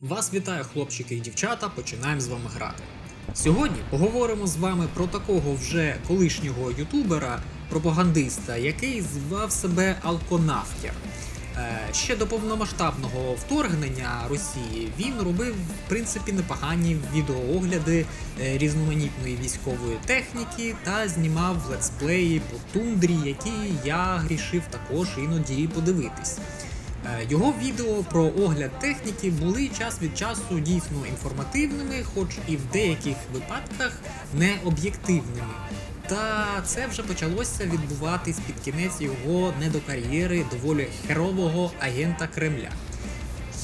Вас вітає хлопчики і дівчата, починаємо з вами грати. Сьогодні поговоримо з вами про такого вже колишнього ютубера, пропагандиста, який звав себе Алконафтер. Е, Ще до повномасштабного вторгнення Росії він робив в принципі непогані відеоогляди е, різноманітної військової техніки та знімав летсплеї по тундрі, які я грішив також іноді подивитись. Е, Його відео про огляд техніки були час від часу дійсно інформативними, хоч і в деяких випадках не об'єктивними. Та це вже почалося відбуватись під кінець його недокар'єри доволі херового агента Кремля.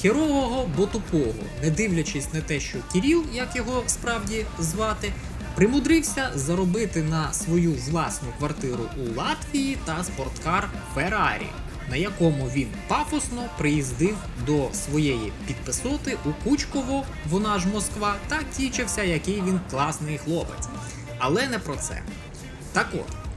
Херового, бо тупого, не дивлячись на те, що Кіріл, як його справді звати, примудрився заробити на свою власну квартиру у Латвії та спорткар Феррарі, на якому він пафосно приїздив до своєї підписоти у Кучково, вона ж Москва, та кічився, який він класний хлопець. Але не про це. Так от,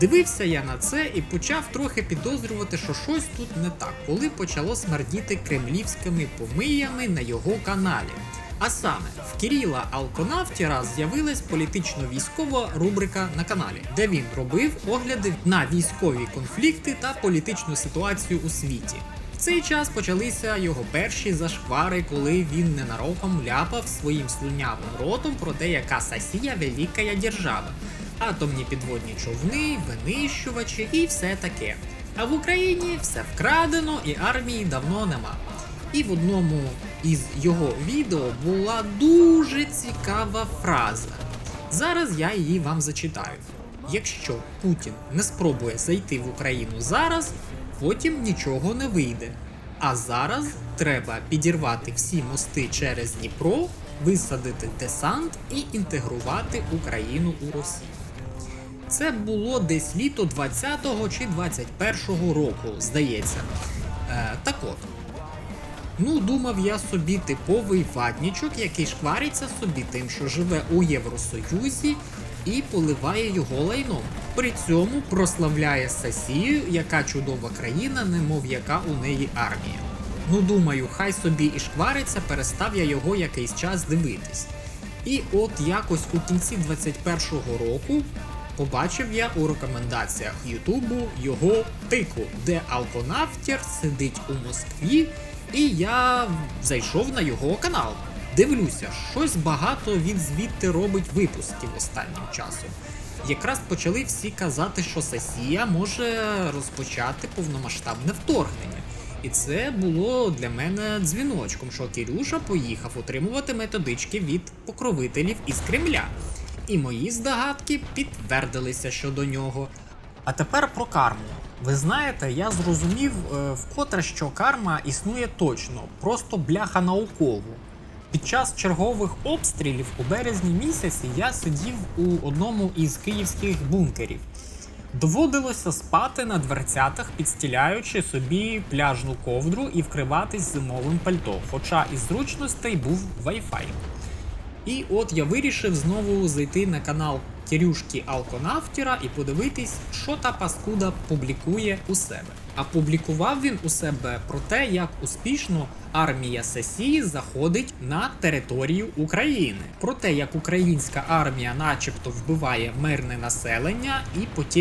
Дивився я на це і почав трохи підозрювати, що щось тут не так, коли почало смердіти кремлівськими помиями на його каналі. А саме в Кіріла Алконавтіра з'явилась політично-військова рубрика на каналі, де він робив огляди на військові конфлікти та політичну ситуацію у світі. В цей час почалися його перші зашквари, коли він ненароком ляпав своїм слюнявим ротом про те, яка Сасія велика держава, атомні підводні човни, винищувачі і все таке. А в Україні все вкрадено і армії давно нема. І в одному із його відео була дуже цікава фраза. Зараз я її вам зачитаю. Якщо Путін не спробує зайти в Україну зараз, потім нічого не вийде. А зараз треба підірвати всі мости через Дніпро, висадити десант і інтегрувати Україну у Росію. Це було десь літо 20-го чи 21-го року, здається. Е, так от. Ну, думав я собі типовий ватнічок, який шквариться собі тим, що живе у Євросоюзі, і поливає його лайном. При цьому прославляє Сасію, яка чудова країна, немов яка у неї армія. Ну думаю, хай собі і шквариться, перестав я його якийсь час дивитись. І от якось у кінці 21-го року побачив я у рекомендаціях Ютубу його тику, де Алконафтер сидить у Москві, і я зайшов на його канал. Дивлюся, щось багато він звідти робить випусків останнім часом. Якраз почали всі казати, що Сесія може розпочати повномасштабне вторгнення. І це було для мене дзвіночком, що Кірюша поїхав отримувати методички від покровителів із Кремля. І мої здогадки підтвердилися щодо нього. А тепер про карму. Ви знаєте, я зрозумів е, вкотре, що карма існує точно, просто бляха науково. Під час чергових обстрілів у березні місяці я сидів у одному із київських бункерів. Доводилося спати на дверцятах, підстіляючи собі пляжну ковдру і вкриватись зимовим пальто, хоча із зручностей був Wi-Fi. І от я вирішив знову зайти на канал Кирюшки Алконафтіра і подивитись, що та паскуда публікує у себе. А публікував він у себе про те, як успішно армія Сесії заходить на територію України, про те, як українська армія, начебто, вбиває мирне населення і потір.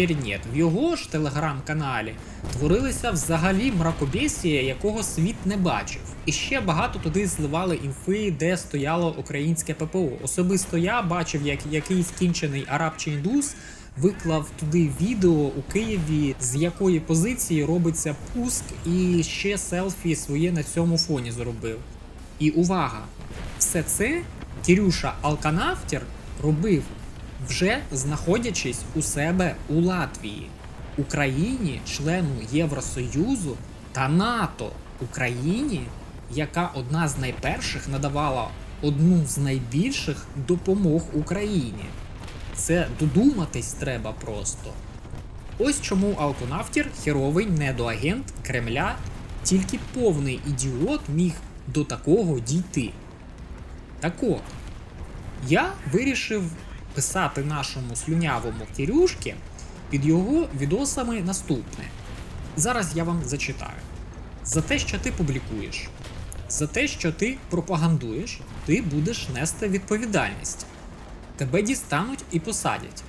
В його ж телеграм-каналі творилися взагалі мракобесія, якого світ не бачив. І ще багато туди зливали інфи, де стояло українське ППО. Особисто я бачив, як якийсь кінчений араб чи індус виклав туди відео у Києві, з якої позиції робиться пуск, і ще селфі своє на цьому фоні зробив. І увага! Все це Кірюша Алканафтер робив вже знаходячись у себе у Латвії, Україні, члену Євросоюзу та НАТО, Україні, яка одна з найперших надавала одну з найбільших допомог Україні. Це додуматись треба просто. Ось чому Алконафтір херовий недоагент Кремля, тільки повний ідіот міг до такого дійти. Так от, я вирішив писати нашому слюнявому Кирюшки під його відосами наступне. Зараз я вам зачитаю. За те, що ти публікуєш. За те, що ти пропагандуєш, ти будеш нести відповідальність. Тебе дістануть і посадять.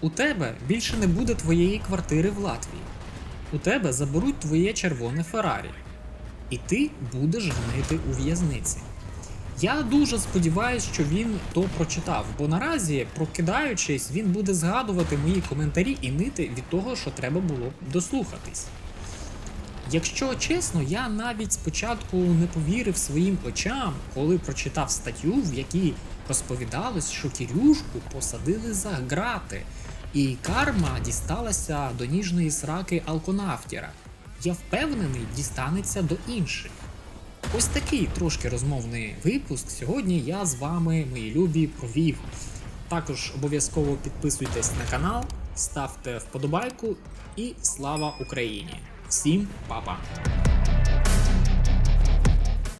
У тебе більше не буде твоєї квартири в Латвії. У тебе заберуть твоє червоне Феррарі. І ти будеш гнити у в'язниці. Я дуже сподіваюся, що він то прочитав, бо наразі, прокидаючись, він буде згадувати мої коментарі і нити від того, що треба було дослухатись. Якщо чесно, я навіть спочатку не повірив своїм очам, коли прочитав статтю, в якій розповідалось, що Кірюшку посадили за грати, і карма дісталася до ніжної сраки алконафтіра. Я впевнений, дістанеться до інших. Ось такий трошки розмовний випуск. Сьогодні я з вами, мої любі, провів. Також обов'язково підписуйтесь на канал, ставте вподобайку і слава Україні! Всім па-па!